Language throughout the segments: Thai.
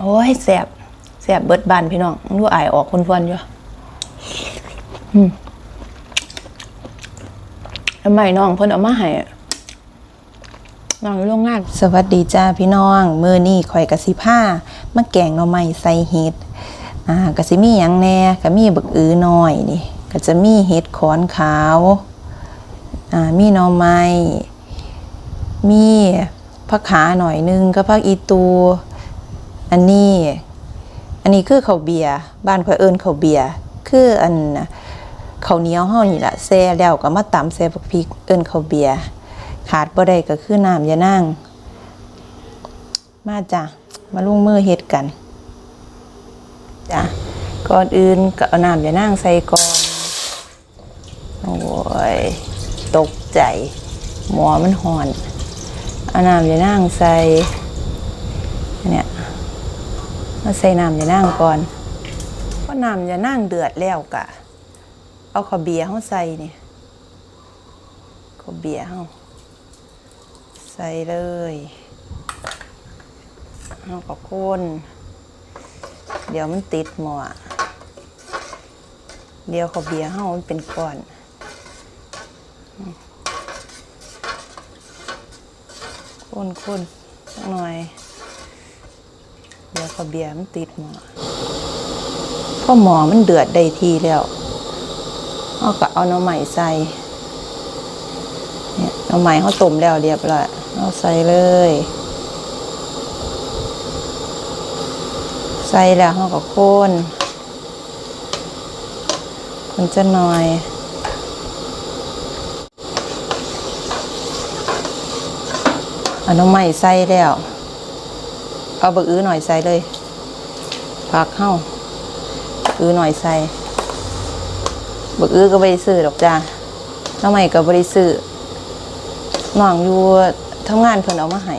โอ้ยแสบแสบเบิดบานพี่น้องดูอายออกคนฟอนอยู่ทำไมน้องเพิ่นเอามาให้น้องอยู่โรงงาน สวัสดีจ้าพี่น้องมือนี่ข่อยกะสิผ้ามาแกงหน่อไม้ใส่เห็ดอ่ากะสิมีหยังแน่ก็มีบักอือน้อยนี่ก็จะมีเห็ดขอนขาว มีหน่อไม้มีผักขาหน่อยนึงก็ผักอีตู อันนี้ อันนี้คือข้าวเบียร์บ้านข่อยเอิ้นข้าวเบียร์คืออันข้าวเหนียวเฮานี่ละแซ่แล้วก็มาตำใส่บักพริกเอิ้นข้าวเบียร์ขาดบ่ได้ก็คือน้ำยานางมาจ้ะมาลงมือเฮ็ดกันจ้ะก่อนอื่นก็เอาน้ำยานางใส่ก่อนโอ้ย ตกใจ หมอมันห่อนเอาน้ำยานางใส่เนี่ยมาใส่น้ำยานางก่อนพอน้ำยานางเดือดแล้วกะ เอาข้าวเบียร์เฮาใส่เนี่ยข้าวเบียร์เฮาใส่เลยเฮาก็คน เดี๋ยวมันติดหมอเดี๋ยวข้าวเบียร์เฮามันเป็นก้อน คนคนสักหน่อย เดี๋ยวขาเบียมันติดหมอพอหมอมันเดือดได้ทีแล้วเอาก็เอาหน้ำใหม่ใส่เนี่ยหน้ำใหม่เขาต้มแล้วเรียบร้อยเอาใส่เลย ใส่แล้วเขาก็คนคนจะหน่อย อาน้ำใหม่ใส่แล้ว เอาเบักอื้อหน่อยใส่เลยผักเข้าอื้อหน่อยใส่เบักอื้อก็บริซื้อดอกจ้าน้ำใหม่ก็บริซื้อน้องอยู่ทำงานเพิ่นเอามาให้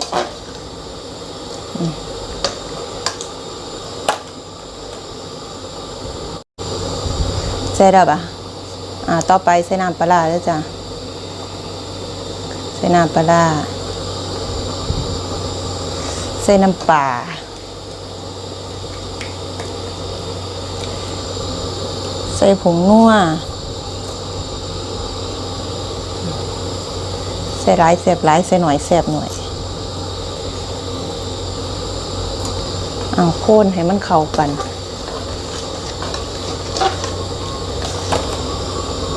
ใส่ได้ปะอ่า ต่อไปใส่น้ำปลาร้าแล้วจ้ะใส่น้ำปลาร้า ใส่น้ำปลาใส่ผงนัวใส่หลายแสบหลายใส่หน่อยแสบหน่อยเอาโค่นให้มันเข้ากัน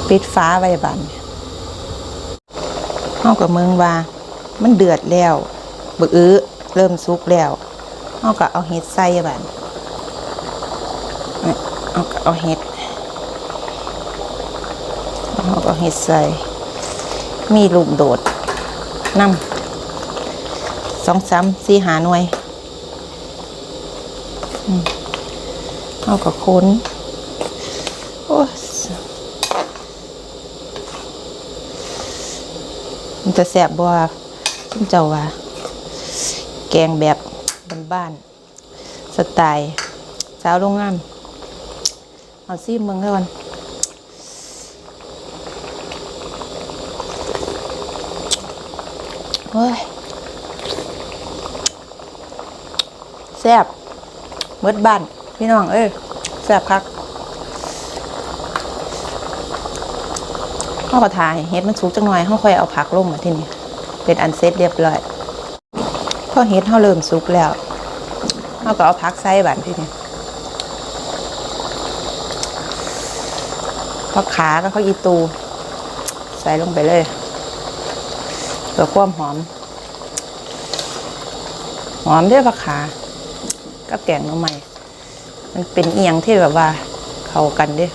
ปิดฟ้าไว้บันเข้ากับเมืองว่า มันเดือดแล้วบึกอื้อ เริ่มสุกแล้วเอาก็เอาเห็ดใส่บันเอาก็เอาเห็ดเอาก็เห็ดใส่ มีลูกโดดน้ำสองสามสี่หาหน่วยเอาก็ค้นโอ้มันจะแสบบ่ว่าเจ้าว่า แกงแบบบ้านๆสไตล์สาวโรงงานเอาซีมึงก่อนเฮ้ยแซ่บเบิดบ้าน พี่น้อง เอ้ยแซ่บคักข้าวกระทายเฮ็ดมันสุกจังหน่อยเขาค่อยเอาผักลงมาที่นี่เป็นอันเสร็จเรียบร้อย อเห็ดเขาเริ่มสุกแล้วเราก็เอาพักใส่บันที่นี่พอขาก็เขาอีตู ใส่ลงไปเลยเพื่อความหอม หอมด้วยผักขากับแกงน้ำใหม่ มันเป็นเอียงที่แบบว่าเข้ากันเดิ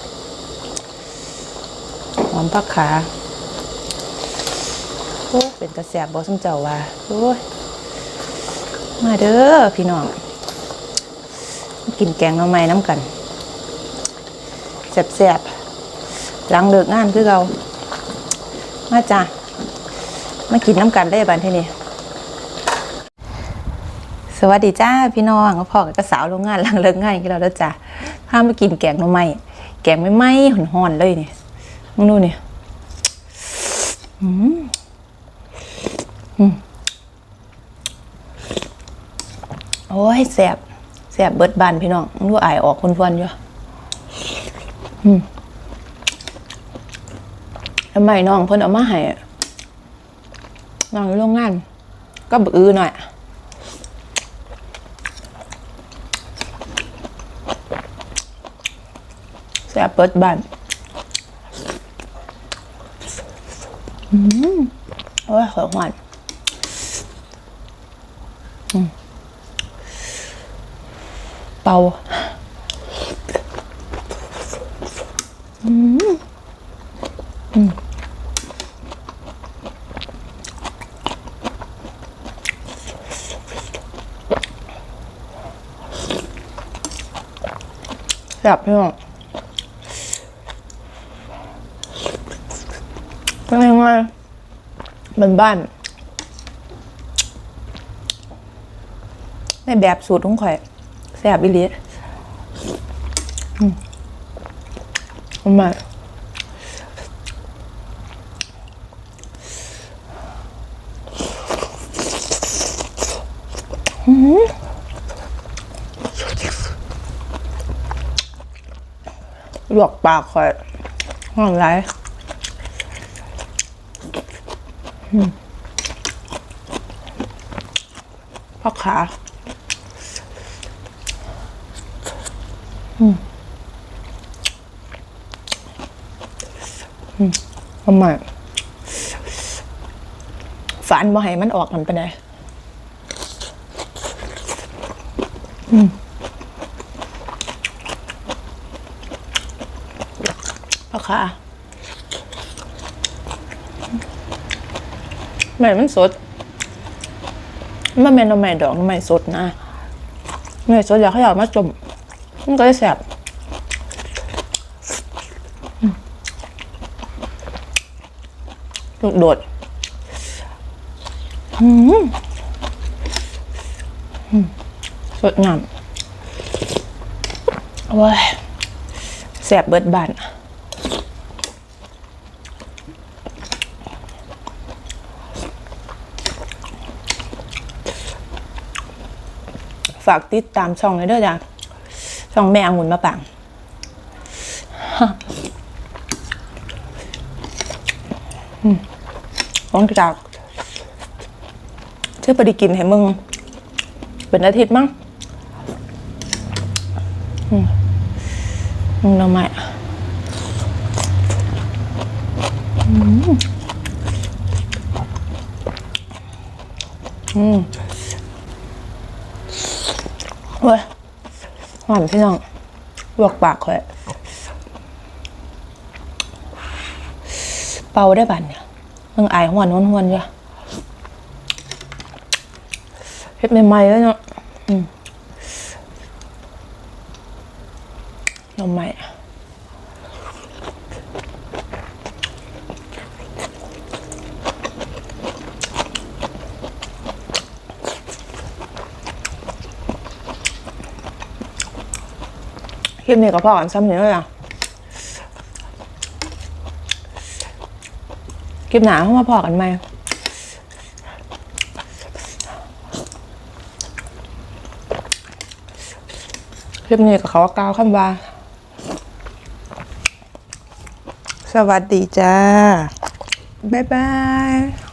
หอมผักขาโอ้เป็นกระแสบบอสมเจ้าว่าโอ้ย มาเด้อพี่น้อง กินแกงหน่อไม้น้ำกันแซ่บๆหลังเลิกงานคือเรามาจ้ามากินน้ำกันได้บันที่นี่สวัสดีจ้าพี่น้องก็พ่อกับสาวโรงงานหลังเลิกงานกี่เราแล้วจ้าพามากินแกงหน่อไม้แกงไม่ไหม้หอนๆเลยเนี่ยมึงดูเนี่ยอืมอืม โอ้ยแสบแสบเบิดบานพี่น้องรู้อายออกคนฟวนอยู่ทำไมน้องเพิ่นเอามาให้น้องอยู่โรงงาน ก็บอือหน่อยแสบเบิดบานอืมโอ้ยขอหวาน เป่าอืมอืมแซ่บพี่น้องเป็นยังไงมันบ้านในแบบสูตรของข่อย ซ่บอีหลีอืมอร่อยอืมลวกปากค่อยหอมไรอืมผักขา ทำไมฝันบ่ให้มันออกกันไปได้อืมอค่ะแม่มันสด มันเป็นน้ำใหม่ดอกน้ำใหม่สดนะน้ำใหม่สดอยากให้เอามาจม มันก็จะแสบลูกโดดอืมอืมสดงามโอ้ยแสบเบิดบานฝากติดตามช่องเลยเด้อจ้ะ ช่องแม่องุ่นมาปังหลังจากเชื่อไปไดีกินให้มึง เป็นอาทิตย์มั้งอืมมึงทำไมอืมอืมเว้ย หวานพี่น้องลวกปากเลยเป่าได้บันเนี่ยมึงอายหวนหวนหวนจ้ะเฮ็ดใหม่ๆแล้วเนาะอืมนมใหม่ คลิปนี้ก็พอกันซ้ำนี้เลยอะคลิปหนาเข้ามาพอกันไหมคลิปนี้กับเขาก้าวคำว่า สวัสดีจ้า บ๊ายบาย